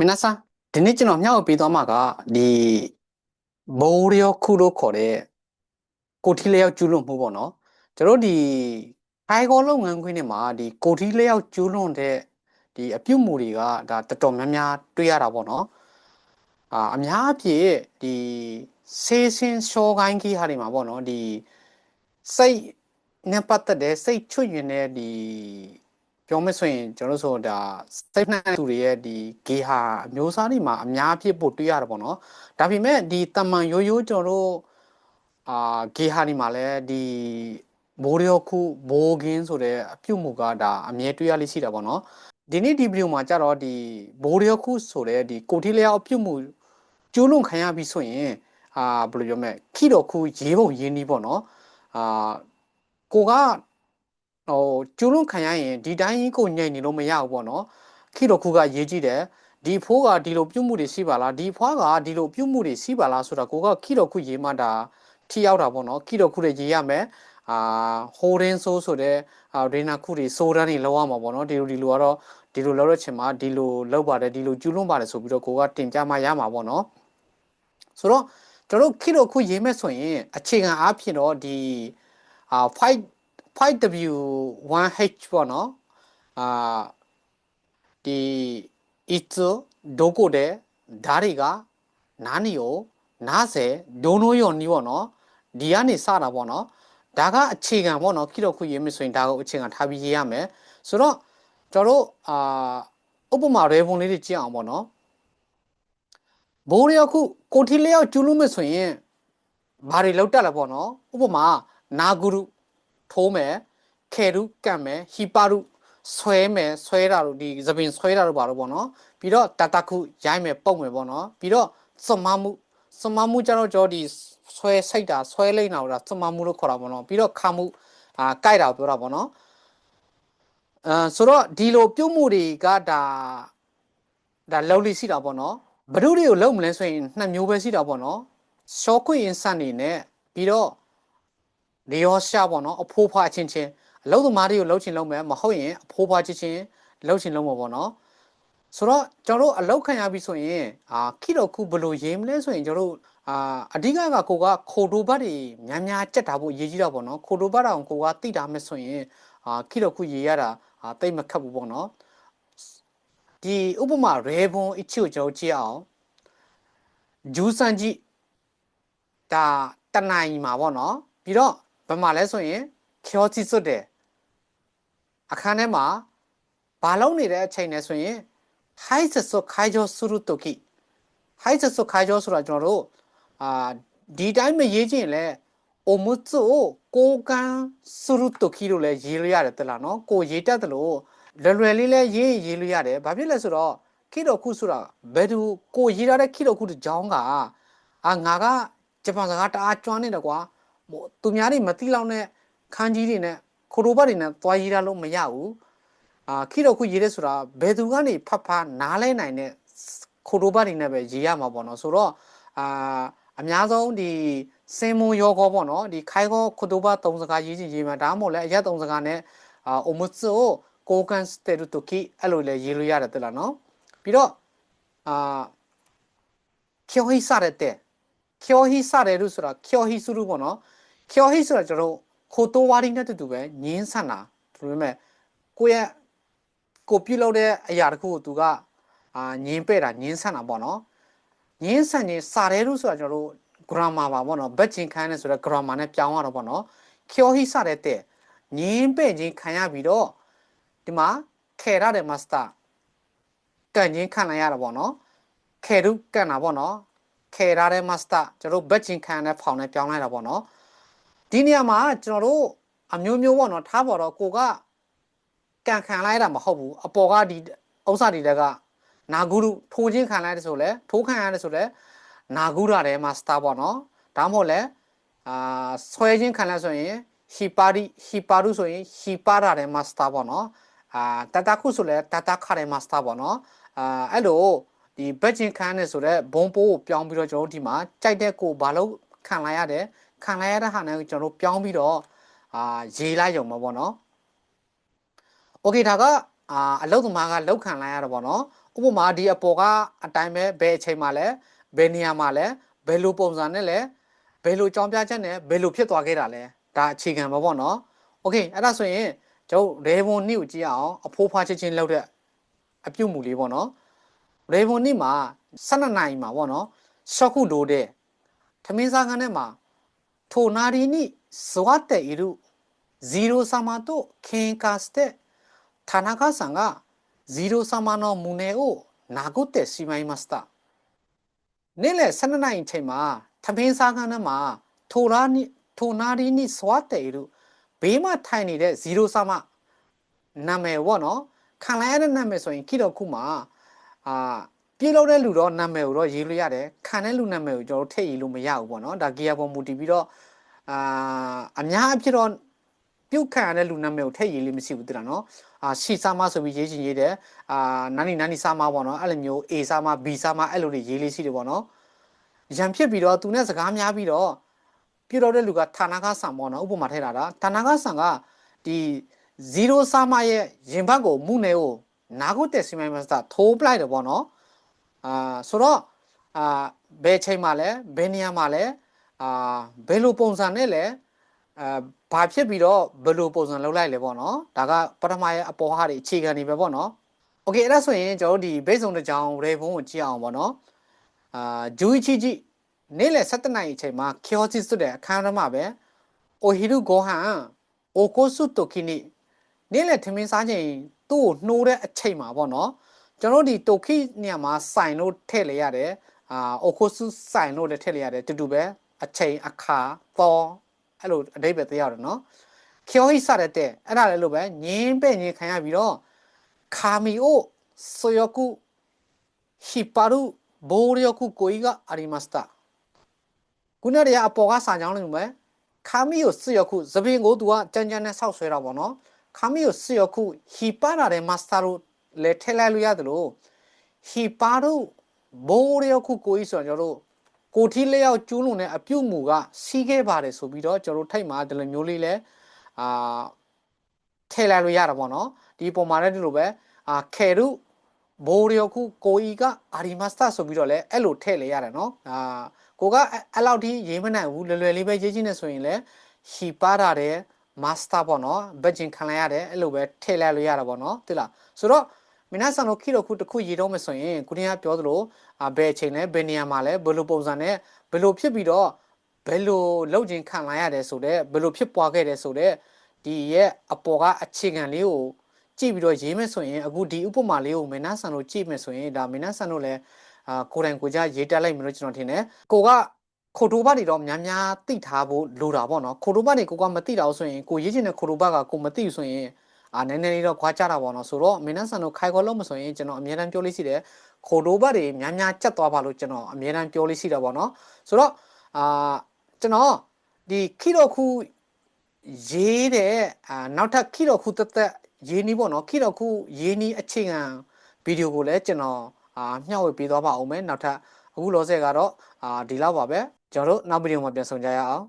မင်းနာဆာဒီနေ့ကျွန်တော်မျှဝေပေးသွားမှာကဒီမိုးရယောခုလို့ခေါ်တဲ့ကိုထီလျောက်ကျူးလွန်မှုပေါ့နော်ကျွန်တော်ဒီခိုင်ကောလုပ်ငန်းခွင်တွေမှာဒီကိုထီလျောက်ကျူးလွန်တဲ့ဒီအပြုတ်မှုတွေကဒါတော်တော်များများတွေ့ရတာပေါ့နော်အာအများအပြည့်ဒီဆေးစင်းရှောကိုင်းကြီးဟာတွေမှာပေါ့နော်ဒီစိတ်နဲ့ပတ်သက်တဲ့စိတ်ချွတ်ယွင်တဲ့ဒီ ပြောမယ်ဆိုရင်ကျွန်တော်တို့ဆိုဒါစိတ်နှံသူတွေရဲ့ဒီဂေဟာအမျိုးအစားတွေမှာအများအပြည့်ပို့တွေ့ရတာပေါ့နော်ဒါပေမဲ့ဒီတမန်ရိုးရိုးကျွန်တော်တို့အာဂေဟာတွေမှာလည်းဒီမိုးရောခုဘိုးကင်းဆိုတဲ့အပြုတ်မှုကဒါအမြဲတွေ့ရလိမ့်ရှိတာပေါ့နော်ဒီနေ့ဒီဗီဒီယိုမှာကြတော့ဒီဘိုးရောခုဆိုတဲ့ဒီကိုတီလျောက်အပြုတ်မှုကျိုးလွန်ခံရပြီဆိုရင်အာဘယ်လိုပြောမလဲခိတော်ခုရေးပုံရင်းနှီးပေါ့နော်အာကိုက ဟိုကျူးလွန်ခံရရင်ဒီတိုင်းကိုညှိနေလို့မရဘူးပေါ့နော်ခိတော်ခုကရေးကြည့်တယ်ဒီဖိုးကဒီလိုပြုတ်မှုတွေရှိပါလားဒီဖွားကဒီလိုပြုတ်မှုတွေရှိပါလားဆိုတာကိုကခိတော်ခုရေးမှတာထိရောက်တာပေါ့နော်ခိတော်ခုတွေရေးရမယ်အာဟိုရင်းဆိုးဆိုတဲ့အာရေနာခုတွေစိုးတန်းတွေလောက်ရမှာပေါ့နော်ဒီလိုဒီလိုကတော့ဒီလိုလောက်ရချင်မှာဒီလိုလောက်ပါတယ်ဒီလိုကျူးလွန်ပါတယ်ဆိုပြီးတော့ကိုကတင်ပြမှရမှာပေါ့နော်ဆိုတော့ကျွန်တော်တို့ခိတော်ခုရေးမဲ့ဆိုရင်အခြေခံအားဖြင့်တော့ဒီအာ fight 5W1H ပေါ့နော်အာဒီ it's ဒိုကိုတဲ့ဓာတ်တွေကနားနီကိုနားဆယ်ဒုံနိုးယော်နီးပေါ့နော်ဒီကနေစတာပေါ့နော်ဒါကအခြေခံပေါ့နော်ခိတော့ခုရေးမယ်ဆိုရင်ဒါကိုအခြေခံထားပြီးရေးရမယ်ဆိုတော့ကျွန်တော်တို့အာဥပမာရေပုံလေးတွေကြည့်အောင်ပေါ့နော်ဘိုးရခုကိုထီလျောက်ကျူးလို့မယ်ဆိုရင်ဘာတွေလောက်တက်လဲပေါ့နော်ဥပမာနာဂုရု ထိုးမယ်ခဲရုကတ်မယ်ဟီပါရုဆွဲမယ်ဆွဲတာတို့ဒီသပင်ဆွဲတာတို့ပါတော့ပေါ့နော်ပြီးတော့တတခုရိုက်မယ်ပုတ်မယ်ပေါ့နော်ပြီးတော့စမမှုစမမှုကျတော့ကြောဒီဆွဲစိတ်တာဆွဲလိမ့်တာတော့စမမှုလို့ခေါ်တာပေါ့နော်ပြီးတော့ခါမှုအာကြိုက်တာပြောတာပေါ့နော်အဲဆိုတော့ဒီလိုပြုတ်မှုတွေကဒါဒါလောက်လိရှိတာပေါ့နော်ဘဒုတွေကိုလုံမလဲဆိုရင်နှစ်မျိုးပဲရှိတာပေါ့နော်ရှော့ခွင့်ရင်စနေနဲ့ပြီးတော့ လေရောရှာပေါ့နော်အဖိုးဖွားချင်းချင်းအလုပ်သမားတွေကိုလှုပ်ချင်လုပ်မယ်မဟုတ်ရင်အဖိုးဖွားချင်းချင်းလှုပ်ချင်လုပ်မှာပေါ့နော်ဆိုတော့ကျွန်တော်တို့အလောက်ခံရပြီဆိုရင်အာခိတော့ခုဘလို့ရေးမလဲဆိုရင်ကျွန်တော်တို့အာအဓိကကကိုကခိုတိုဘတ်တွေများများကြက်တာဖို့ရေးကြည့်တော့ပေါ့နော်ခိုတိုဘတ်အောင်ကိုကတိတာမယ်ဆိုရင်အာခိတော့ခုရေးရတာအာတိတ်မခတ်ဘူးပေါ့နော်ဒီဥပမာရေဘွန်အချီကိုကျွန်တော်ကြည့်အောင်ဂျူးစန်ကြီးဒါတနိုင်မှာပေါ့နော်ပြီးတော့ ဘယ်မှာလဲဆိုရင်ခောစီစွတ်တယ်အခန်းထဲမှာဘာလုံးနေတဲ့အချိန်နဲ့ဆိုရင်ဟိုက်ဆဆွခိုင်ဂျောဆူရုတိုကီဟိုက်ဆဆွခိုင်ဂျောဆိုတာကျွန်တော်တို့အာဒီတိုင်းမရေးခြင်းလဲအိုမုတ်ဆိုကိုကန်ဆူရုတိုကီလို့လဲရေးလို့ရတယ်တလားနော်ကိုရေးတတ်တယ်လို့လွယ်လွယ်လေးလဲရေးရေးလို့ရတယ်ဘာဖြစ်လဲဆိုတော့ခိတော်ခုဆိုတာဘယ်သူကိုရေးရတဲ့ခိတော်ခုတကြောင်းကအာငါကဂျပန်စကားတအားကျွမ်းနေတယ်ကွာ ဟိုသူများတွေမသိလောက်နဲ့ခန်းကြီးတွေနဲ့ခိုတိုဘတ်တွေနဲ့သွားရေးရလို့မရဘူးအာခိတော့ခုရေးတဲ့ဆိုတာဘယ်သူကနေဖတ်ဖားနားလဲနိုင်တဲ့ခိုတိုဘတ်တွေနဲ့ပဲရေးရမှာပေါ့နော်ဆိုတော့အာအများဆုံးဒီစင်မွန်ယောကောပေါ့နော်ဒီခိုင်ကောခိုတိုဘတ်သုံးစကားရေးချင်ရေးမှာဒါမှမဟုတ်လဲအရက်သုံးစကားနဲ့အာအိုမုစိုကိုကန်စတေရတိုကီအဲ့လိုလဲရေးလို့ရတယ်တလားနော်ပြီးတော့အာကျော်ဟိစရတဲ့ကျော်ဟိစရလို့ဆိုတာကျော်ဟိစုလို့ပေါ့နော် ကျော်ဟိဆိုတာကျွန်တော်ခိုတိုဝါရီနဲ့တူတူပဲငင်းဆန်တာဒါပေမဲ့ကိုယ့်ရဲ့ကိုပြုတ်လောက်တဲ့အရာတခုကိုသူကအာငင်းပဲ့တာငင်းဆန်တာပေါ့နော်ငင်းဆန်ခြင်းစာရဲလို့ဆိုတာကျွန်တော်တို့ grammar ပါပေါ့နော်ဘက်ချင်းခန်းနဲ့ဆိုတော့ grammar နဲ့ပြောင်းရတော့ပေါ့နော်ကျော်ဟိစတဲ့တဲ့ငင်းပဲ့ခြင်းခံရပြီးတော့ဒီမှာခဲရတဲ့ master ကန်ချင်းခံလိုက်ရတာပေါ့နော်ခဲရုကန်တာပေါ့နော်ခဲရတဲ့ master ကျွန်တော်တို့ဘက်ချင်းခံတဲ့ဖောင်နဲ့ပြောင်းလိုက်တာပေါ့နော် ဒီနေရာမှာကျွန်တော်တို့အမျိုးမျိုးပေါ့နော်ထားပေါ်တော့ကိုကကန်ခံလိုက်တာမဟုတ်ဘူးအပေါ်ကဒီဥစ္စာတွေတကနာဂုရုထိုးချင်းခံလိုက်တယ်ဆိုလဲထိုးခံရတယ်ဆိုလဲနာဂုရထဲမှာစတာပေါ့နော်ဒါမှမဟုတ်လဲအာဆွဲချင်းခံလိုက်ဆိုရင်ဟီပါရီဟီပါရုဆိုရင်ဟီပါရာထဲမှာစတာပေါ့နော်အာတတခုဆိုလဲတတခါထဲမှာစတာပေါ့နော်အာအဲ့လိုဒီဘက်ချင်းခံနေဆိုတော့ဘုံပိုးကိုပြောင်းပြီးတော့ကျွန်တော်တို့ဒီမှာကြိုက်တဲ့ကိုဘာလို့ခံလိုက်ရတယ် ခံလိုက်ရတဲ့ဟာနဲ့ကျွန်တော်တို့ပြောင်းပြီးတော့အာရေးလိုက်ရုံမှာပေါ့နော်โอเคဒါကအာအလုတ်သမားကလောက်ခံလိုက်ရတာပေါ့နော် ဥပမာဒီအပေါ်ကအတိုင်းပဲဘယ်အချိန်မှလဲဘယ်နေရာမှာလဲဘယ်လိုပုံစံနဲ့လဲဘယ်လိုကြောင်းပြချက်နဲ့ဘယ်လိုဖြစ်သွားခဲ့တာလဲဒါအခြေခံပါပေါ့နော်โอเคအဲ့ဒါဆိုရင်ကျွန်တော်ရေဘွန်နိကိုကြည့်အောင်အဖိုးဖွားချင်းချင်းလောက်တဲ့အပြုတ်မှုလေးပေါ့နော်ရေဘွန်နိမှာ12နိုင်မှာပေါ့နော်ရှော့ခုဒိုတဲ့ထမင်းစားခန်းထဲမှာ ထိုနာရီနိဇဝတ်တဲ့ဤရုဇီရိုဆာမာတို့ခင်ကာစတဲ့ဌာနကဆန်ကဇီရိုဆာမာနောမူနေကိုနာဂုတ်တဲ့စီမိုင်းမစတာနေ့လယ်12နိုင်အချိန်မှာထမင်းစားခန်းထဲမှာထိုရာနိထိုနာရီနိဇဝတ်တဲ့ဤရုဘေးမှာထိုင်နေတဲ့ဇီရိုဆာမာနာမည် ပေါ့နော်ခံလိုက်ရတဲ့နာမည်ဆိုရင်ခိတော့ခုမှာအာပြေလို့တဲ့လူတော့နာမည်ကိုတော့ရေးလို့ရတယ်ခံတဲ့လူနာမည်ကိုကျွန်တော်တို့ထည့်ရေးလို့မရဘူးပေါ့နော်ဒါဂီယာပေါ်မူတည်ပြီးတော့အာအများအဖြစ်တော့ပြုတ်ခံရတဲ့လူနာမည်ကိုထည့်ရေးလေးမရှိဘူးတိလားနော်အာရှီဆာမဆိုပြီးရေးချင်ရေးတယ်အာနာနီနာနီဆာမပေါ့နော်အဲ့လိုမျိုး A ဆာမ B ဆာမအဲ့လိုတွေရေးလေးရှိတယ်ပေါ့နော်ရံဖြစ်ပြီးတော့သူနဲ့စကားများပြီးတော့ပြတော့တဲ့လူကဌာနကဆန်ပေါ့နော်ဥပမာထည့်တာဒါဌာနကဆန်ကဒီ0ဆာမရဲ့ရင်ဘတ်ကိုမှုနေကိုနာကုတ်တက်စီမိုင်းမစတာထိုးပလိုက်တယ်ပေါ့နော် အာဆိုတော့အာဘယ်ချိန်မှလဲဘယ်နေရာမှလဲအာဘယ်လိုပုံစံနဲ့လဲအာဘာဖြစ်ပြီးတော့ဘယ်လိုပုံစံလုပ်လိုက်လဲပေါ့နော်ဒါကပထမရဲ့အပေါ်ဟာတွေအခြေခံတွေပဲပေါ့နော်โอเคအဲ့ဒါဆိုရင်ကျွန်တော်တို့ဒီဘိတ်စုံတစ်ကြောင်ရေဖုံးကိုကြည့်အောင်ပေါ့နော်အာဂျူချီချီနေ့လယ်7နာရီအချိန်မှာခ ्यो စီစွတ်တဲ့အခန်းထဲမှာပဲအိုဟီရူဂိုဟန်အိုကိုဆုတိုကီနီနေ့လယ်ထမင်းစားချိန်သူ့ကိုနှိုးတဲ့အချိန်မှာပေါ့နော် ကျွန်တော်တို့ဒီတိုခိနေရာမှာစိုင်လို့ထည့်လိုက်ရတယ်အာအိုခိုဆုစိုင်လို့လည်းထည့်လိုက်ရတယ်တူတူပဲအချိန်အခါပေါ်အဲ့လိုအတိတ်ပဲသိရတယ်နော်ခေဟိစရတဲ့အဲ့ဒါလည်းလို့ပဲညင်းပဲ့ညင်းခံရပြီးတော့ခါမီအိုဆိုယကုဟီပါရုဘိုရီယကုကိုီကအာရီမစတာခုနတည်းကအပေါ်ကစာကြောင်းလို့ပဲခါမီကိုဆွယကုသပင်ကိုသူကကြမ်းကြမ်းနဲ့ဆောက်ဆွဲတာပေါ့နော်ခါမီကိုဆွယကုဟီပါရာတဲ့မစတာတို့ လဲထည့်လိုက်လို့ရတယ်လို့ဟီပါတို့ဘိုးရခုကိုကြီးဆိုတော့ကျွန်တော်တို့ကိုထီးလျောက်ကျူးလွန်တဲ့အပြုတ်မူကစီးခဲ့ပါတယ်ဆိုပြီးတော့ကျွန်တော်တို့ထိုက်မှာဒီလိုမျိုးလေးလဲအာထည့်လိုက်လို့ရတာပေါ့နော်ဒီပုံမှာလည်းဒီလိုပဲအာခေရုဘိုးရခုကိုကြီးကအာရီမစတာဆိုပြီးတော့လဲအဲ့လိုထည့်လေရတယ်နော်အာကိုကအဲ့လောက်ထိရေးမနိုင်ဘူးလွယ်လွယ်လေးပဲရေးချင်းနေဆိုရင်လဲဟီပါရတဲ့မစတာပေါ့နော်ဘတ်ဂျင်ခံလိုက်ရတယ်အဲ့လိုပဲထည့်လိုက်လို့ရတာပေါ့နော်သိလားဆိုတော့ မင်းဆန်တို့ခိတော့ခုတစ်ခုရေးတော့မယ်ဆိုရင်ခုနကပြောသလိုအဘယ်အချိန်လဲဘယ်နေရာမှာလဲဘယ်လိုပုံစံနဲ့ဘယ်လိုဖြစ်ပြီးတော့ဘယ်လိုလောက်ကျင်ခံလာရတယ်ဆိုတော့ဘယ်လိုဖြစ်ပွားခဲ့တယ်ဆိုတော့ဒီရဲ့အပေါ်ကအခြေခံလေးကိုကြည့်ပြီးတော့ရေးမယ်ဆိုရင်အခုဒီဥပမာလေးကိုမင်းဆန်တို့ကြည့်မယ်ဆိုရင်ဒါမင်းဆန်တို့လည်းအာကိုယ်တိုင်ကိုကြရေးတက်လိုက်မယ်လို့ကျွန်တော်ထင်တယ်ကိုကခိုတိုဘတ်တွေတော့များများသိထားဖို့လိုတာပေါ့နော်ခိုတိုဘတ်တွေကိုကမသိတော့ဆိုရင်ကိုရေးချင်တဲ့ခိုတိုဘတ်ကကိုမသိဘူးဆိုရင် အာနည်းနည်းလေးတော့ခွာကြတာပေါ့နော်ဆိုတော့မင်းဆန်တို့ခိုင်ခေါ်လို့မဆိုရင်ကျွန်တော်အများတန်းပြောလို့ရှိတယ်ခိုတိုဘတ်တွေများများကြက်သွားပါလို့ကျွန်တော်အများတန်းပြောလို့ရှိတာပေါ့နော်ဆိုတော့အာကျွန်တော်ဒီခိတော့ခုရေးတဲ့အာနောက်ထပ်ခိတော့ခုတက်တက်ရေးနီးပေါ့နော်ခိတော့ခုရေးနီးအခြေခံဗီဒီယိုကိုလည်းကျွန်တော်အာမျှဝေပေးသွားပါအောင်မယ်နောက်ထပ်အခုလောဆယ်ကတော့အာဒီလောက်ပါပဲကျွန်တော်တို့နောက်ဗီဒီယိုမှာပြန်ဆုံကြရအောင်